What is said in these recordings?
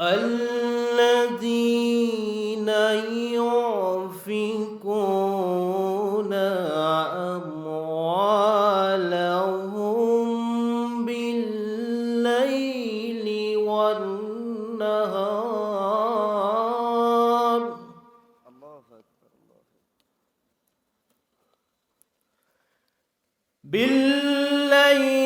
الذين ينفقون أموالهم بالليل والنهار. بالليل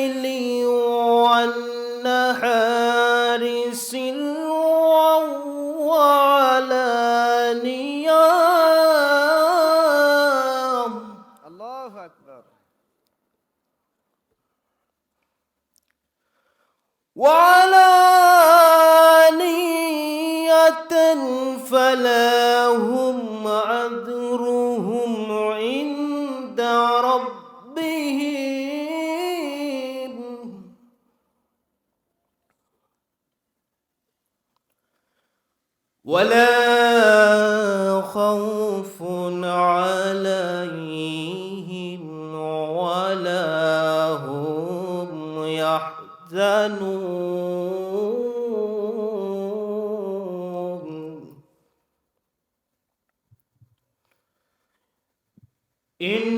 ولا خوف عليهم ولا هم يحزنون. إن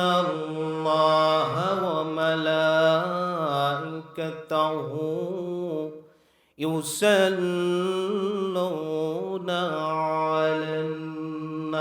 الله وملائكته يصلون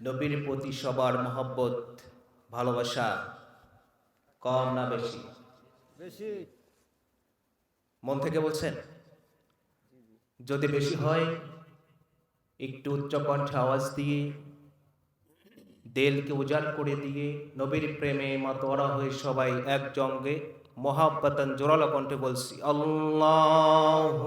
নবীর প্রতি সবার মহব্বত ভালোবাসা কম না বেশি? বেশি। মন থেকে বলছেন? যদি বেশি হয় একটু উচ্চ কণ্ঠে আওয়াজ দিয়ে দেলকে উজাড় করে দিয়ে নবীর প্রেমে মাতোয়ারা হয়ে সবাই এক জঙ্গে মহাব্বাতান জোরালো কণ্ঠে বলছি আল্লাহুম্মা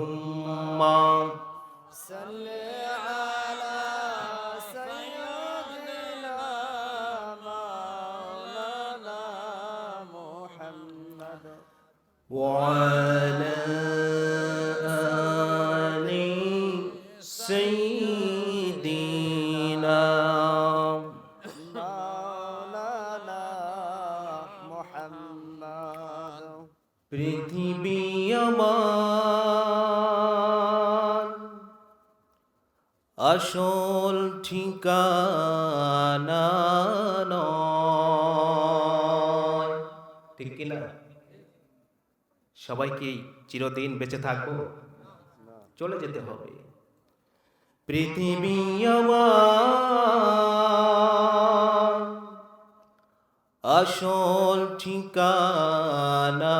পৃথিবী আমার। আসল ঠিকানা নয়। ঠিক কিনা সবাইকেই চিরদিন বেঁচে থাকব চলে যেতে হবে। পৃথিবী আমার। আসল ঠিকানা।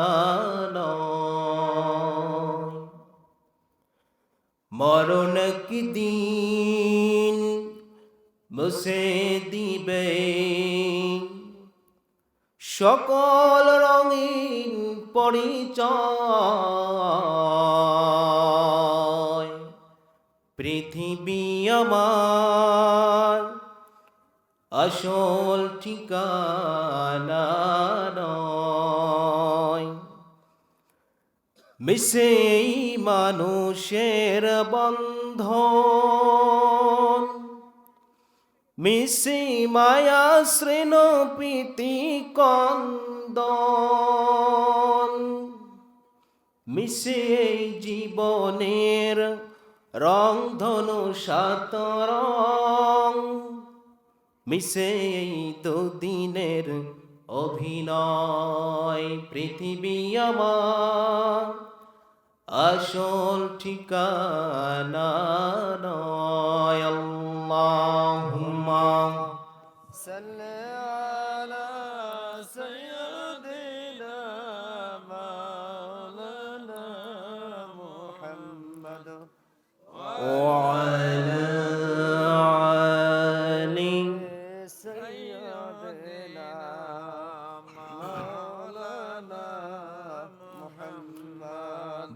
মরণ কি দিন মুসে দিবে সকল রঙিন পরিচয় পৃথিবী আমার আসল ঠিকানা নয়। মিশেই মানুষের বন্ধন। মিশে মায়া শ্রেণ প্রীতি কন্দন। মিশে জীবনের রং ধনু সাত রং মিশে এই দুদিনের অভিনয়। পৃথিবী আমার আসল ঠিকানা নয়। আল্লাহুম্মা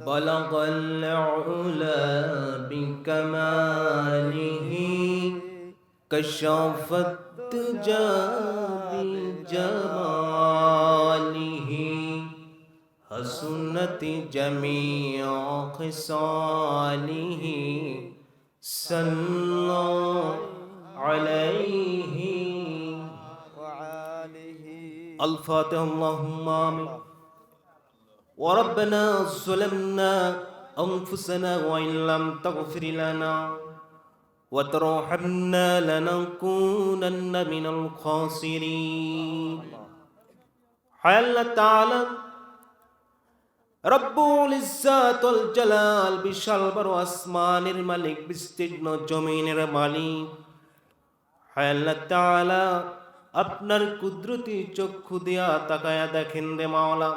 بلغ العلا بكماله كشف الدجى بجماله حسنت جميع خصاله صلى عليه وعاله الفاتح اللهم آمين. وربنا ظلمنا أنفسنا وإن لم تغفر لنا وترحمنا لنكونن من الخاسرين حال تعالى রব্বুল ইজ্জাতুল জালাল বিশাল বড় আসমানের মালিক বিস্তীর্ণ জমিনের মালিক হায় আল্লাহ তাআলা আপনার কুদরতি চক্ষু দিয়া তাকায়া দেখেন রে মাওলা